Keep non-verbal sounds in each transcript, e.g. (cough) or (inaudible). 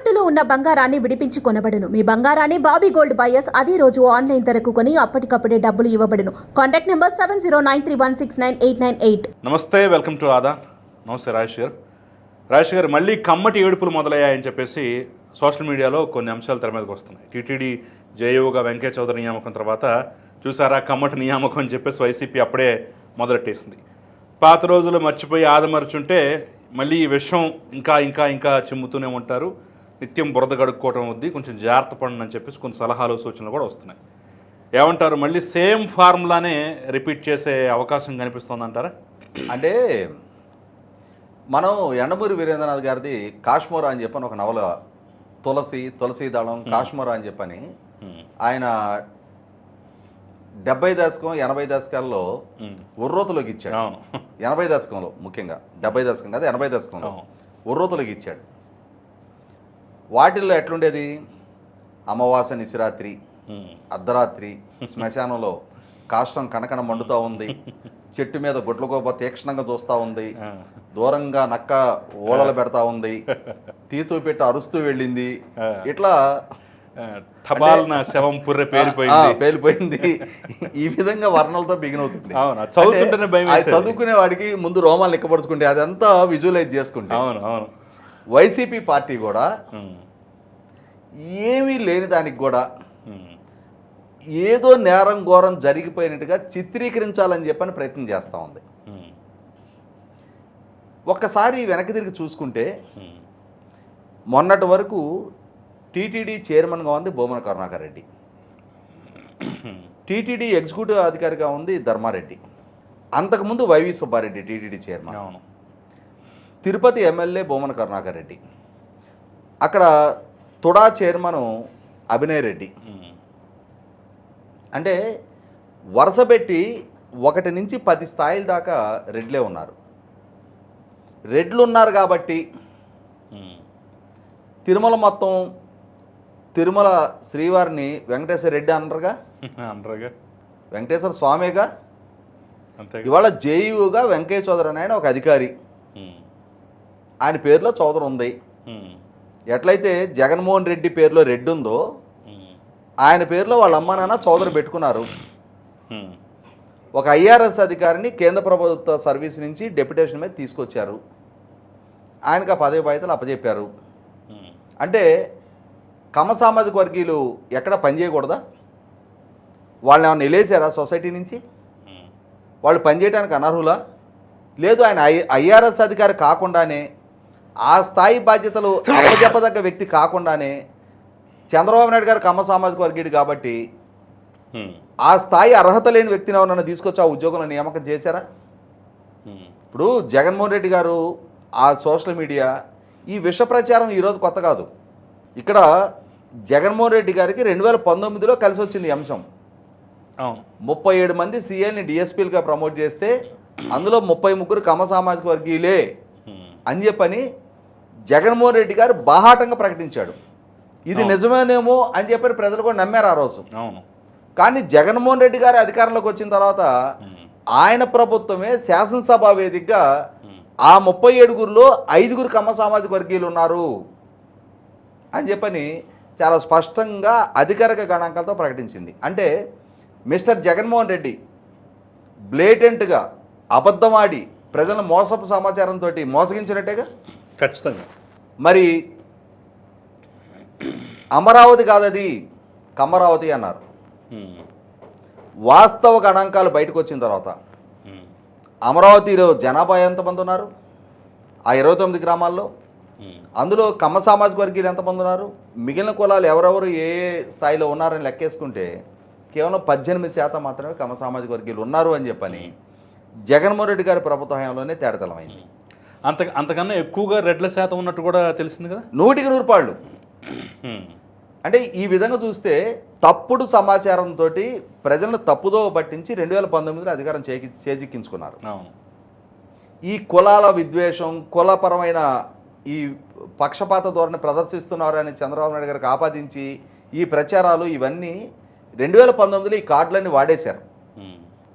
తాకట్టులో ఉన్న బంగారాన్ని విడిపించి కొనబడును. మీ బంగారాన్ని బాబీ గోల్డ్ బయర్స్ అదే రోజు ఆన్లైన్ ధరకు కొని అప్పటికప్పుడే డబ్బులు ఇవ్వబడును. Contact number seven zero nine three one six nine eight nine eight. నమస్తే వెల్కమ్ టు ఆదా. నమస్తే రాజేష్ గారు. రాజేష్ గారు మళ్ళీ కమ్మటి ఏడుపులు మొదలయ్యాయని చెప్పేసి సోషల్ మీడియాలో కొన్ని అంశాలు తెర మీదకి వస్తున్నాయి. టీటీడీ జేయూగా వెంకయ్య చౌదరి నియామకం తర్వాత చూసారా కమ్మటి నియామకం అని చెప్పేసి వైసీపీ అప్పుడే మొదలెట్టేసింది. పాత రోజులు మర్చిపోయి ఆదమర్చుంటే మళ్ళీ ఈ విషయం ఇంకా ఇంకా ఇంకా చిమ్ముతూనే ఉంటారు. నిత్యం బురద గడుక్కోవటం వద్ది కొంచెం జాగ్రత్త పడండి అని చెప్పేసి కొన్ని సలహాలు సూచనలు కూడా వస్తున్నాయి. ఏమంటారు? మళ్ళీ సేమ్ ఫార్ములానే రిపీట్ చేసే అవకాశం కనిపిస్తోందంటారా అంటే మనం ఎండమూరి వీరేంద్రనాథ్ గారిది కాశ్మోరా అని చెప్పని ఒక నవల తులసి తులసి దళం కాశ్మోరా అని చెప్పని. ఆయన డెబ్బై దశకం ఎనభై దశకాల్లో. ఉర్రోతులోకి ఇచ్చాడు. ఎనభై దశకంలో ముఖ్యంగా. డెబ్బై దశకం కాదు ఎనభై దశకంలో. ఉర్రోతులోకి ఇచ్చాడు. వాటిల్లో ఎట్లుండేది? అమావాస్య నిశిరాత్రి. అర్ధరాత్రి శ్మశానంలో కాష్టం కనకన మండుతూ ఉంది. చెట్టు మీద గుడ్లగోప తీక్షణంగా చూస్తూ ఉంది. దూరంగా నక్క ఓడలు పెడతా ఉంది. తీతూ పెట్టి అరుస్తూ వెళ్ళింది. ఇట్లా టపాల్న శవం పుర్రె పేలిపోయింది. పేలిపోయింది. ఈ విధంగా వర్ణలతో బిగిన్ అవుతుంది. చదువుకునే వాడికి ముందు రోమాలు లెక్కపరుచుకుంటే అదంతా విజువలైజ్ చేసుకుంటే. అవును అవును. వైసీపీ పార్టీ కూడా. ఏమీ లేని దానికి కూడా. ఏదో నేరం ఘోరం జరిగిపోయినట్టుగా చిత్రీకరించాలని చెప్పని ప్రయత్నం చేస్తూ ఉంది. ఒక్కసారి వెనక్కి తిరిగి చూసుకుంటే. మొన్నటి వరకు టీటీడీ చైర్మన్గా ఉంది బొమ్మన కరుణాకర్ రెడ్డి టీటీడీ ఎగ్జిక్యూటివ్ అధికారిగా ఉంది ధర్మారెడ్డి అంతకుముందు వైవి సుబ్బారెడ్డి టీటీడీ చైర్మన్ అవును తిరుపతి ఎమ్మెల్యే బొమ్మన కరుణాకర్ రెడ్డి. అక్కడ తుడా చైర్మన్ అభినయ్ రెడ్డి. అంటే వరుస పెట్టి ఒకటి నుంచి పది స్థాయిల దాకా రెడ్లే ఉన్నారు. రెడ్లు ఉన్నారు కాబట్టి. తిరుమల మొత్తం తిరుమల శ్రీవారిని వెంకటేశ్వర రెడ్డి అనరుగా? అంటారుగా వెంకటేశ్వర స్వామిగా? ఇవాళ జేయుగా వెంకయ్య చౌదరి అని ఆయన ఒక అధికారి. ఆయన పేరులో చౌదరి ఉంది. ఎట్లయితే జగన్మోహన్ రెడ్డి పేరులో రెడ్డి ఉందో ఆయన పేరులో వాళ్ళ అమ్మ నాన్న చౌదరి పెట్టుకున్నారు. ఒక ఐఆర్ఎస్ అధికారిని కేంద్ర ప్రభుత్వ సర్వీస్ నుంచి డెప్యుటేషన్ మీద తీసుకొచ్చారు. ఆయనకు ఆ పదవి బాధ్యతలు అప్పచెప్పారు. అంటే కమ సామాజిక వర్గీయులు ఎక్కడ పనిచేయకూడదా వాళ్ళని ఏమైనా నిలేసారా సొసైటీ నుంచి? వాళ్ళు పనిచేయడానికి అనర్హులా? లేదు ఆయన ఐ ఐఆర్ఎస్ అధికారి కాకుండానే ఆ స్థాయి బాధ్యతలు అప్పచెప్పదగ్గ వ్యక్తి కాకుండానే చంద్రబాబు నాయుడు గారు కమ్మ సామాజిక వర్గీయుడు కాబట్టి ఆ స్థాయి అర్హత లేని వ్యక్తిని ఎవరన్నా తీసుకొచ్చి ఆ ఉద్యోగంలో నియామకం చేశారా? ఇప్పుడు జగన్మోహన్ రెడ్డి గారు ఆ సోషల్ మీడియా ఈ విష ప్రచారం ఈరోజు కొత్త కాదు. ఇక్కడ జగన్మోహన్ రెడ్డి గారికి రెండు వేల పంతొమ్మిదిలో కలిసి వచ్చింది అంశం. ముప్పై ఏడు మంది సీఎల్ని డిఎస్పీలుగా ప్రమోట్ చేస్తే అందులో ముప్పై ముగ్గురు కమ సామాజిక వర్గీయులే అని చెప్పని జగన్మోహన్ రెడ్డి గారు బాహాటంగా ప్రకటించాడు. ఇది నిజమేనేమో అని చెప్పని ప్రజలు కూడా నమ్మారు ఆ రోజు. అవును. కానీ జగన్మోహన్ రెడ్డి గారి అధికారంలోకి వచ్చిన తర్వాత ఆయన ప్రభుత్వమే శాసనసభ వేదికగా ఆ ముప్పై ఏడుగురిలో ఐదుగురు కమ్మ సామాజిక వర్గీయులు ఉన్నారు అని చెప్పని చాలా స్పష్టంగా అధికారిక గణాంకాలతో ప్రకటించింది. అంటే మిస్టర్ జగన్మోహన్ రెడ్డి బ్లేటెంట్గా అబద్ధమాడి ప్రజలను మోసపు సమాచారంతో మోసగించినట్టేగా? ఖచ్చితంగా. మరి అమరావతి కాదది కమరావతి అన్నారు. వాస్తవ గణాంకాలు బయటకు వచ్చిన తర్వాత అమరావతిలో జనాభా ఎంతమంది ఉన్నారు? ఆ ఇరవై తొమ్మిది గ్రామాల్లో? అందులో కమ్మ సామాజిక వర్గీయులు ఎంతమంది ఉన్నారు? మిగిలిన కులాలు ఎవరెవరు ఏ ఏ స్థాయిలో ఉన్నారని లెక్కేసుకుంటే కేవలం పద్దెనిమిది శాతం మాత్రమే కమ్మ సామాజిక వర్గీయులు ఉన్నారు అని చెప్పని జగన్మోహన్ రెడ్డి గారి ప్రభుత్వ హయాంలోనే తేడతలమైంది అంత అంతకన్నా ఎక్కువగా రెడ్ల శాతం ఉన్నట్టు కూడా తెలిసింది కదా? నూటికి నూరు పాళ్ళు. అంటే ఈ విధంగా చూస్తే తప్పుడు సమాచారంతో ప్రజలను తప్పుదో పట్టించి రెండు వేల పంతొమ్మిదిలో అధికారం చేకి చేజిక్కించుకున్నారు. ఈ కులాల విద్వేషం కులపరమైన ఈ పక్షపాత ధోరణి ప్రదర్శిస్తున్నారని చంద్రబాబు నాయుడు గారికి ఆపాదించి ఈ ప్రచారాలు ఇవన్నీ రెండు వేల పంతొమ్మిదిలో ఈ కార్డులన్నీ వాడేశారు.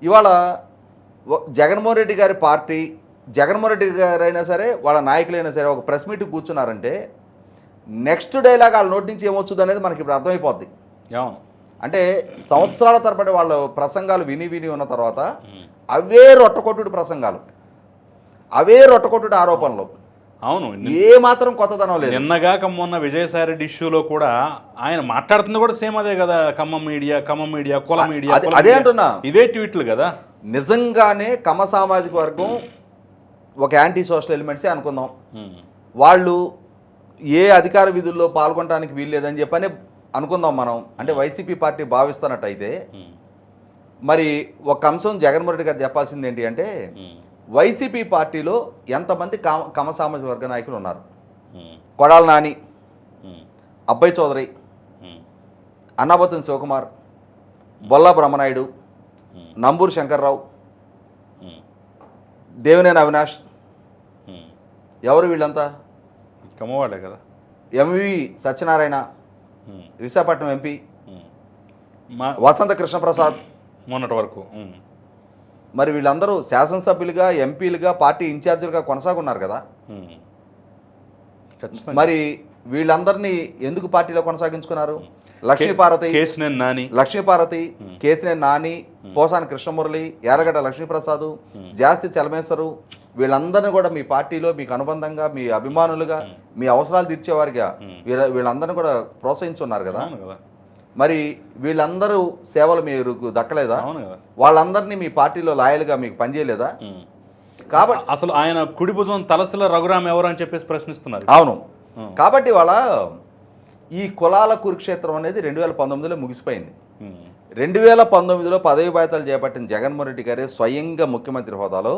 ఇవాళ జగన్మోహన్ రెడ్డి గారి పార్టీ జగన్మోహన్ రెడ్డి గారు అయినా సరే వాళ్ళ నాయకులైనా సరే ఒక ప్రెస్ మీట్ కూర్చున్నారంటే నెక్స్ట్ డైలాగ్ వాళ్ళ నోటి నుంచి ఏమొచ్చుది అనేది మనకి ఇప్పుడు అర్థమైపోద్ది. అవును. అంటే సంవత్సరాల తరబడి వాళ్ళ ప్రసంగాలు విని విని ఉన్న తర్వాత అవే రొట్టకొట్టుడు ప్రసంగాలు. అవే రొట్టకొట్టుడు ఆరోపణలు. అవును. ఏ మాత్రం కొత్తదనం లేదు. నిన్నగాక మొన్న విజయసాయిరెడ్డి ఇష్యూలో కూడా ఆయన మాట్లాడుతుంది కూడా సేమ్ అదే కదా ఖమ్మం మీడియా ఖమ్మం మీడియా కుల మీడియా అదే-. అంటున్నా. ఇవే ట్వీట్లు కదా. నిజంగానే కమ సామాజిక వర్గం ఒక యాంటీ సోషల్ ఎలిమెంట్సే అనుకుందాం. వాళ్ళు ఏ అధికార విధుల్లో పాల్గొనడానికి వీల్లేదని చెప్పని అనుకుందాం మనం. అంటే వైసీపీ పార్టీ భావిస్తున్నట్టయితే మరి ఒక అంశం జగన్మోహన్ రెడ్డి గారు చెప్పాల్సింది ఏంటి అంటే వైసీపీ పార్టీలో ఎంతమంది కమ కమ సామాజిక వర్గ నాయకులు ఉన్నారు? కొడాల నాని అబ్బాయి చౌదరి అన్నాబతుని శివకుమార్ బొల్లా బ్రహ్మనాయుడు నంబూరు శంకర్రావు దేవినేని అవినాష్. ఎవరు వీళ్ళంతా? కమ్మవాడే కదా. ఎంవి సత్యనారాయణ విశాఖపట్నం ఎంపీ వసంత కృష్ణప్రసాద్ మొన్నటి వరకు మరి వీళ్ళందరూ శాసనసభ్యులుగా ఎంపీలుగా పార్టీ ఇన్ఛార్జీలుగా కొనసాగున్నారు కదా? మరి వీళ్ళందరినీ ఎందుకు పార్టీలో కొనసాగించుకున్నారు? లక్ష్మీపార్వతి కేసినేని నాని. లక్ష్మీపార్వతి కేసినేని నాని పోసాని కృష్ణమురళి ఎర్రగడ్డ లక్ష్మీప్రసాద్ జాస్తి చలమేశ్వరు వీళ్ళందరినీ కూడా మీ పార్టీలో మీకు అనుబంధంగా మీ అభిమానులుగా మీ అవసరాలు తీర్చేవారిగా వీళ్ళ వీళ్ళందరినీ కూడా ప్రోత్సహించున్నారు కదా. మరి వీళ్ళందరూ సేవలు మీరు దక్కలేదా? వాళ్ళందరినీ మీ పార్టీలో లాయల్గా మీకు పనిచేయలేదా. కాబట్టి అసలు ఆయన కుడి భుజం తలసిల రఘురామ్ ఎవరు అని చెప్పేసి ప్రశ్నిస్తున్నారు. అవును. కాబట్టి వాళ్ళ ఈ కులాల కురుక్షేత్రం అనేది రెండు వేల పంతొమ్మిదిలో ముగిసిపోయింది. రెండు వేల పంతొమ్మిదిలో పదవి బాధ్యతలు చేపట్టిన జగన్మోహన్ రెడ్డి గారే స్వయంగా ముఖ్యమంత్రి హోదాలో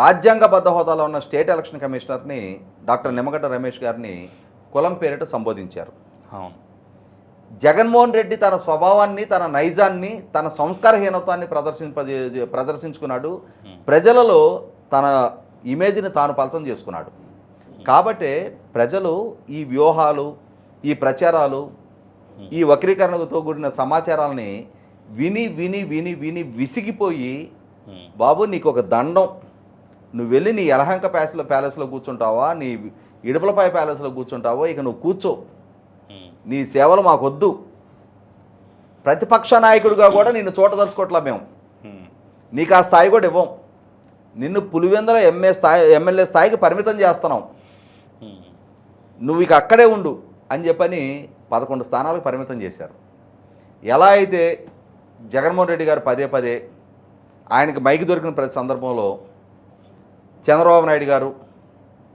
రాజ్యాంగబద్ధ హోదాలో ఉన్న స్టేట్ ఎలక్షన్ కమిషనర్ని డాక్టర్ నిమ్మగడ్డ రమేష్ గారిని కులం పేరిట సంబోధించారు. జగన్మోహన్ రెడ్డి తన స్వభావాన్ని తన నైజాన్ని తన సంస్కారహీనత్వాన్ని ప్రదర్శింప ప్రదర్శించుకున్నాడు. ప్రజలలో తన ఇమేజ్ని తాను పలసం చేసుకున్నాడు. కాబట్టే ప్రజలు ఈ వ్యూహాలు ఈ ప్రచారాలు ఈ వక్రీకరణతో కూడిన సమాచారాలని విని విని విని విని విసిగిపోయి బాబు నీకు ఒక దండం. నువ్వు వెళ్ళి నీ యలహంక ప్యాలెస్లో ప్యాలెస్లో కూర్చుంటావా? నీ ఇడుపులపాయ ప్యాలెస్లో కూర్చుంటావో? ఇక నువ్వు కూర్చో. నీ సేవలు మాకొద్దు. ప్రతిపక్ష నాయకుడిగా కూడా నిన్ను చూడదలుచుకోవట్లా మేము. నీకు ఆ స్థాయి కూడా ఇవ్వం. నిన్ను పులివెందల ఎంఏ స్థాయి ఎమ్మెల్యే స్థాయికి పరిమితం చేస్తున్నాం. నువ్వు ఇక అక్కడే ఉండు. అని చెప్పని పదకొండు స్థానాలకు పరిమితం చేశారు. ఎలా అయితే జగన్మోహన్ రెడ్డి గారు పదే పదే ఆయనకి మైకి దొరికిన ప్రతి సందర్భంలో చంద్రబాబు నాయుడు గారు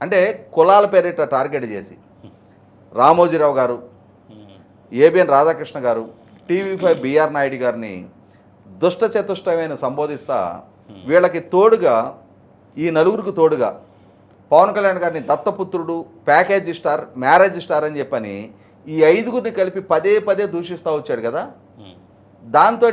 అంటే కులాల పేరిట టార్గెట్ చేసి రామోజీరావు గారు ఏబిఎన్ రాధాకృష్ణ గారు టీవీ ఫైవ్ బిఆర్ నాయుడు గారిని దుష్ట చతుష్టమైన సంబోధిస్తా వీళ్ళకి తోడుగా ఈ నలుగురికి తోడుగా పవన్ కళ్యాణ్ గారిని దత్తపుత్రుడు ప్యాకేజ్ స్టార్ మ్యారేజ్ స్టార్ అని చెప్పని ఈ ఐదుగురిని కలిపి పదే పదే దూషిస్తూ వచ్చాడు కదా. దాంతో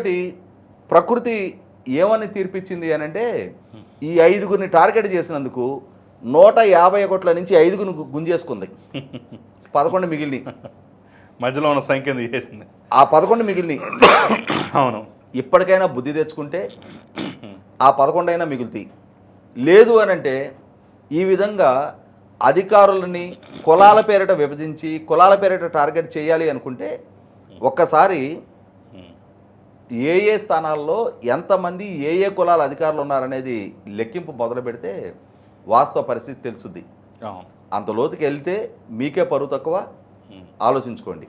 ప్రకృతి ఏమని తీర్పిచ్చింది అని అంటే ఈ ఐదుగురిని టార్గెట్ చేసినందుకు నూట యాభై కోట్ల నుంచి ఐదుగురిని గుంజేసుకుంది. (laughs) పదకొండు మిగిలినాయి. మధ్యలో ఉన్న సంఖ్య చేసింది? ఆ పదకొండు మిగిలినాయి. అవును. ఇప్పటికైనా బుద్ధి తెచ్చుకుంటే ఆ పదకొండైనా మిగులుతాయి. లేదు అని అంటే ఈ విధంగా అధికారులని కులాల పేరిట విభజించి కులాల పేరిట టార్గెట్ చేయాలి అనుకుంటే ఒక్కసారి ఏ ఏ స్థానాల్లో ఎంతమంది ఏ ఏ కులాల అధికారులు ఉన్నారనేది లెక్కింపు మొదలు పెడితే వాస్తవ పరిస్థితి తెలుసుద్ది. అంత లోతుకి వెళ్తే మీకే పరువు తక్కువ. ఆలోచించుకోండి.